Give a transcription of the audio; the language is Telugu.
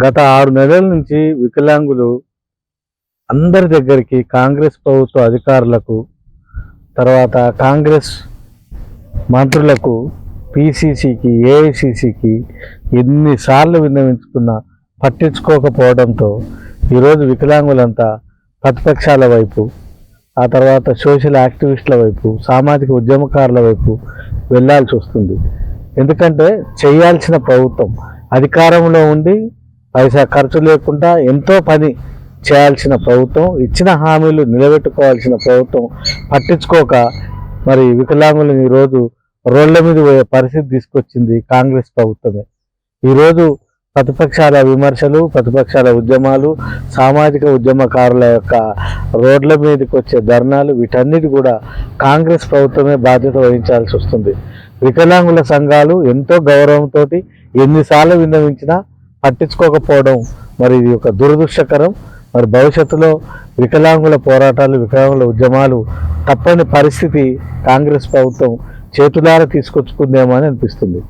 గత ఆరు నెలల నుంచి వికలాంగులు అందరి దగ్గరికి కాంగ్రెస్ ప్రభుత్వ అధికారులకు తర్వాత కాంగ్రెస్ మంత్రులకు పిసిసికి ఏఐసిసికి ఎన్నిసార్లు విన్నవించుకున్నా పట్టించుకోకపోవడంతో ఈరోజు వికలాంగులంతా ప్రతిపక్షాల వైపు ఆ తర్వాత సోషల్ యాక్టివిస్టుల వైపు సామాజిక ఉద్యమకారుల వైపు వెళ్ళాల్సి వస్తుంది. ఎందుకంటే చేయాల్సిన ప్రభుత్వం అధికారంలో ఉండి పైసా ఖర్చు లేకుండా ఎంతో పని చేయాల్సిన ప్రభుత్వం ఇచ్చిన హామీలు నిలబెట్టుకోవాల్సిన ప్రభుత్వం పట్టించుకోక మరి వికలాంగులను ఈరోజు రోడ్ల మీద పోయే పరిస్థితి తీసుకొచ్చింది కాంగ్రెస్ ప్రభుత్వమే. ఈరోజు ప్రతిపక్షాల విమర్శలు ప్రతిపక్షాల ఉద్యమాలు సామాజిక ఉద్యమకారుల యొక్క రోడ్ల మీదకి వచ్చే ధర్నాలు వీటన్నిటి కూడా కాంగ్రెస్ ప్రభుత్వమే బాధ్యత వహించాల్సి వస్తుంది. వికలాంగుల సంఘాలు ఎంతో గౌరవంతో ఎన్నిసార్లు విన్నవించినా పట్టించుకోకపోవడం మరి ఇది ఒక దురదృష్టకరం. మరి భవిష్యత్తులో వికలాంగుల పోరాటాలు వికలాంగుల ఉద్యమాలు తప్పని పరిస్థితి కాంగ్రెస్ ప్రభుత్వం చేతులారా తీసుకొచ్చుకుందేమో అని అనిపిస్తుంది.